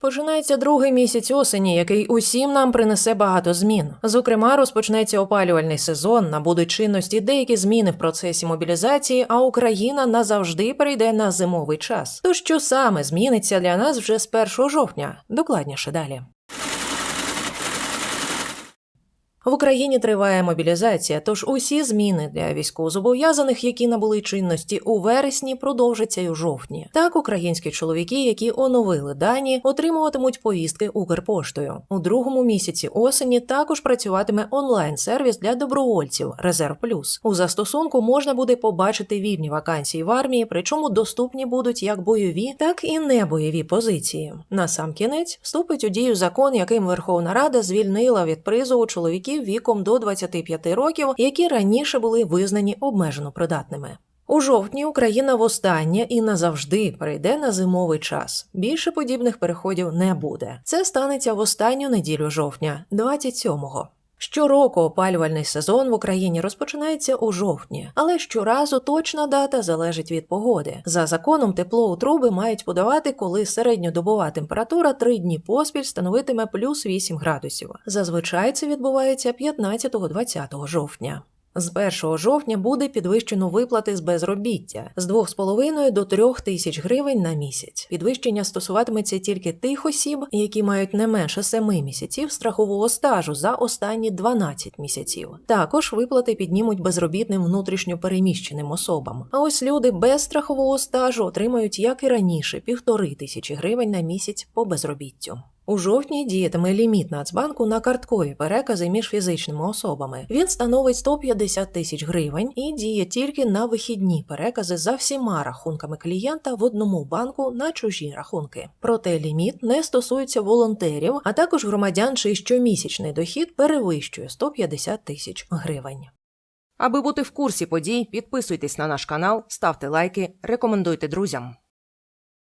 Починається другий місяць осені, який усім нам принесе багато змін. Зокрема, розпочнеться опалювальний сезон, набудуть чинності деякі зміни в процесі мобілізації, а Україна назавжди перейде на зимовий час. То що саме зміниться для нас вже з 1 жовтня? Докладніше далі. В Україні триває мобілізація, тож усі зміни для військовозобов'язаних, які набули чинності у вересні, продовжаться й у жовтні. Так, українські чоловіки, які оновили дані, отримуватимуть повістки Укрпоштою. У другому місяці осені також працюватиме онлайн-сервіс для добровольців Резерв Плюс. У застосунку можна буде побачити вільні вакансії в армії, причому доступні будуть як бойові, так і небойові позиції. На сам кінець вступить у дію закон, яким Верховна Рада звільнила від призову чоловіків віком до 25 років, які раніше були визнані обмежено придатними. У жовтні Україна востаннє і назавжди перейде на зимовий час. Більше подібних переходів не буде. Це станеться в останню неділю жовтня, 27-го. Щороку опалювальний сезон в Україні розпочинається у жовтні, але щоразу точна дата залежить від погоди. За законом тепло у труби мають подавати, коли середньодобова температура три дні поспіль становитиме плюс 8 градусів. Зазвичай це відбувається 15-20 жовтня. З 1 жовтня буде підвищено виплати з безробіття з 2,5 до 3 тисяч гривень на місяць. Підвищення стосуватиметься тільки тих осіб, які мають не менше 7 місяців страхового стажу за останні 12 місяців. Також виплати піднімуть безробітним внутрішньо переміщеним особам. А ось люди без страхового стажу отримають, як і раніше, півтори тисячі гривень на місяць по безробіттю. У жовтні діятиме ліміт Нацбанку на карткові перекази між фізичними особами. Він становить 150 тисяч гривень і діє тільки на вихідні перекази за всіма рахунками клієнта в одному банку на чужі рахунки. Проте ліміт не стосується волонтерів, а також громадян, чий щомісячний дохід перевищує 150 тисяч гривень. Аби бути в курсі подій, підписуйтесь на наш канал, ставте лайки, рекомендуйте друзям.